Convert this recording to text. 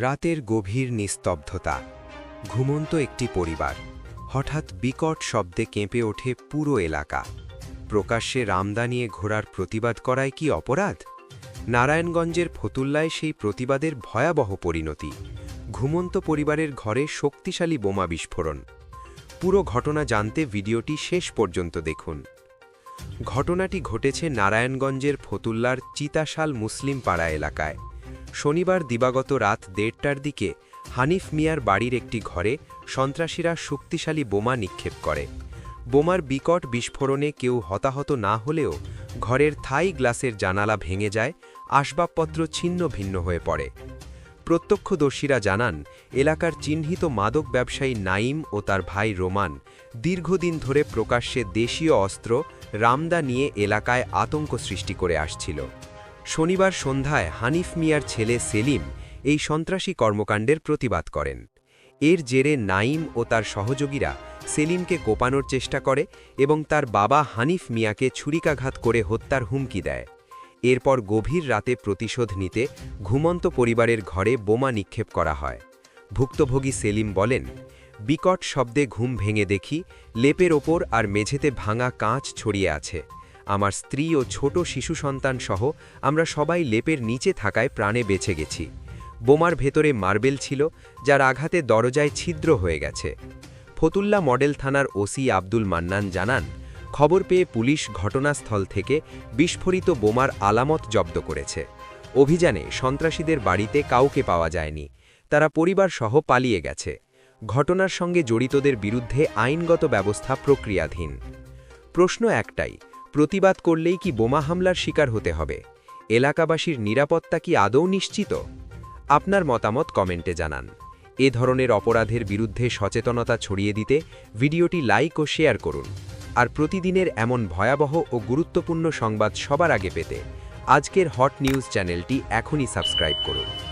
রাতের গভীর নিস্তব্ধতা। ঘুমন্ত একটি পরিবার। হঠাৎ বিকট শব্দে কেঁপে ওঠে পুরো এলাকা। প্রকাশ্যে রামদা নিয়ে ঘোড়ার প্রতিবাদ করায় কি অপরাধ? নারায়ণগঞ্জের ফতুল্লায় সেই প্রতিবাদের ভয়াবহ পরিণতি। ঘুমন্ত পরিবারের ঘরে শক্তিশালী বোমা বিস্ফোরণ। পুরো ঘটনা জানতে ভিডিওটি শেষ পর্যন্ত দেখুন। ঘটনাটি ঘটেছে নারায়ণগঞ্জের ফতুল্লার চিতাশাল মুসলিম পাড়া এলাকায়। শনিবার দিবাগত রাত দেড়টার দিকে হানিফ মিয়ার বাড়ির একটি ঘরে সন্ত্রাসীরা শক্তিশালী বোমা নিক্ষেপ করে। বোমার বিকট বিস্ফোরণে কেউ হতাহত না হলেও ঘরের থাই গ্লাসের জানালা ভেঙে যায়, আসবাবপত্র ছিন্ন ভিন্ন হয়ে পড়ে। প্রত্যক্ষদর্শীরা জানান, এলাকার চিহ্নিত মাদক ব্যবসায়ী নাইম ও তার ভাই রোমান দীর্ঘদিন ধরে প্রকাশ্যে দেশীয় অস্ত্র, রামদা নিয়ে এলাকায় আতঙ্ক সৃষ্টি করে আসছিল। শনিবার সন্ধ্যায় হানিফ মিয়ার ছেলে সেলিম এই সন্ত্রাসী কর্মকাণ্ডের প্রতিবাদ করেন। এর জেরে নাইম ও তার সহযোগীরা সেলিমকে কোপানোর চেষ্টা করে এবং তার বাবা হানিফ মিয়াকে ছুরিকাঘাত করে হত্যার হুমকি দেয়। এরপর গভীর রাতে প্রতিশোধ নিতে ঘুমন্ত পরিবারের ঘরে বোমা নিক্ষেপ করা হয়। ভুক্তভোগী সেলিম বলেন, বিকট শব্দে ঘুম ভেঙে দেখি, লেপের ওপর আর মেঝেতে ভাঙা কাঁচ ছড়িয়ে আছে। আমার স্ত্রী ও ছোট শিশু সন্তান সহ আমরা সবাই লেপের নিচে থাকায় প্রাণে বেঁচে গেছি। বোমার ভেতরে মার্বেল ছিল, যার আঘাতে দরজায় ছিদ্র হয়ে গেছে। ফতুল্লা মডেল থানার ওসি আব্দুল মান্নান জানান, খবর পেয়ে পুলিশ ঘটনাস্থল থেকে বিস্ফোরিত বোমার আলামত জব্দ করেছে। অভিযানে সন্ত্রাসীদের বাড়িতে কাউকে পাওয়া যায়নি, তারা পরিবার সহ পালিয়ে গেছে। ঘটনার সঙ্গে জড়িতদের বিরুদ্ধে আইনগত ব্যবস্থা প্রক্রিয়াধীন। প্রশ্ন একটাই প্রতিবাদ করলেই কি বোমা হামলার শিকার হতে হবে? এলাকাবাসীর নিরাপত্তা কি আদৌ নিশ্চিত? আপনার মতামত কমেন্টে জানান। এ ধরনের অপরাধের বিরুদ্ধে সচেতনতা ছড়িয়ে দিতে ভিডিওটি লাইক ও শেয়ার করুন। আর প্রতিদিনের এমন ভয়াবহ ও গুরুত্বপূর্ণ সংবাদ সবার আগে পেতে আজকের হট নিউজ চ্যানেলটি এখনই সাবস্ক্রাইব করুন।